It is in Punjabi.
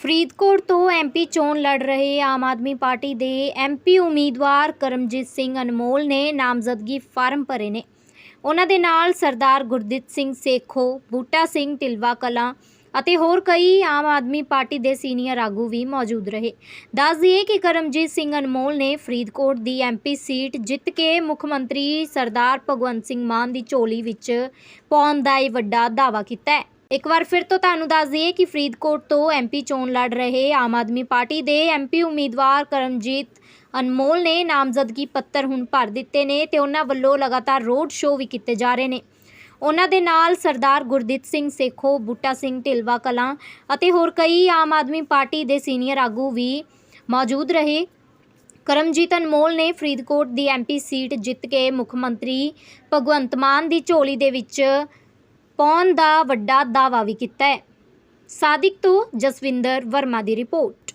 ਫਰੀਦਕੋਟ ਤੋਂ ਐਮਪੀ ਚੋਣ ਲੜ ਰਹੇ ਆਮ ਆਦਮੀ ਪਾਰਟੀ ਦੇ ਐਮਪੀ ਉਮੀਦਵਾਰ ਕਰਮਜੀਤ ਸਿੰਘ ਅਨਮੋਲ ਨੇ ਨਾਮਜ਼ਦਗੀ ਫਾਰਮ ਭਰੇ ਨੇ। ਉਹਨਾਂ ਦੇ ਨਾਲ ਸਰਦਾਰ ਗੁਰਦਿੱਤ ਸਿੰਘ ਸੇਖੋ, ਬੂਟਾ ਸਿੰਘ ਟਿਲਵਾ ਕਲਾਂ ਅਤੇ ਹੋਰ ਕਈ ਆਮ ਆਦਮੀ ਪਾਰਟੀ ਦੇ ਸੀਨੀਅਰ ਆਗੂ ਵੀ ਮੌਜੂਦ ਰਹੇ। ਦੱਸ ਦਈਏ ਕਿ ਕਰਮਜੀਤ ਸਿੰਘ ਅਨਮੋਲ ਨੇ ਫਰੀਦਕੋਟ ਦੀ ਐਮਪੀ ਸੀਟ ਜਿੱਤ ਕੇ ਮੁੱਖ ਮੰਤਰੀ ਸਰਦਾਰ ਭਗਵੰਤ ਸਿੰਘ ਮਾਨ ਦੀ ਝੋਲੀ ਵਿੱਚ ਪਾਉਣ ਦਾ ਇਹ ਵੱਡਾ ਦਾਅਵਾ ਕੀਤਾ ਹੈ। ਇੱਕ ਵਾਰ ਫਿਰ ਤੋਂ ਤੁਹਾਨੂੰ ਦੱਸ ਦਈਏ ਕਿ ਫਰੀਦਕੋਟ ਤੋਂ ਐਮਪੀ ਚੋਣ ਲੜ ਰਹੇ ਆਮ ਆਦਮੀ ਪਾਰਟੀ ਦੇ ਐਮਪੀ ਉਮੀਦਵਾਰ ਕਰਮਜੀਤ ਅਨਮੋਲ ਨੇ ਨਾਮਜ਼ਦਗੀ ਪੱਤਰ ਹੁਣ ਭਰ ਦਿੱਤੇ ਨੇ ਤੇ ਉਹਨਾਂ ਵੱਲੋਂ ਲਗਾਤਾਰ ਰੋਡ ਸ਼ੋਅ ਵੀ ਕੀਤੇ ਜਾ ਰਹੇ ਨੇ। ਉਹਨਾਂ ਦੇ ਨਾਲ ਸਰਦਾਰ ਗੁਰਦਿੱਤ ਸਿੰਘ ਸੇਖੋ, ਬੂਟਾ ਸਿੰਘ ਢਿਲਵਾ ਕਲਾਂ ਅਤੇ ਹੋਰ ਕਈ ਆਮ ਆਦਮੀ ਪਾਰਟੀ ਦੇ ਸੀਨੀਅਰ ਆਗੂ ਵੀ ਮੌਜੂਦ ਰਹੇ। ਕਰਮਜੀਤ ਅਨਮੋਲ ਨੇ ਫਰੀਦਕੋਟ ਦੀ ਐਮਪੀ ਸੀਟ ਜਿੱਤ ਕੇ ਮੁੱਖ ਮੰਤਰੀ ਭਗਵੰਤ ਮਾਨ ਦੀ ਝੋਲੀ ਦੇ ਵਿੱਚ ਪਾਉਣ ਦਾ ਵੱਡਾ ਦਾਅਵਾ ਵੀ ਕੀਤਾ ਹੈ। ਸਾਦਿਕ ਤੋਂ ਜਸਵਿੰਦਰ ਵਰਮਾ ਦੀ ਰਿਪੋਰਟ।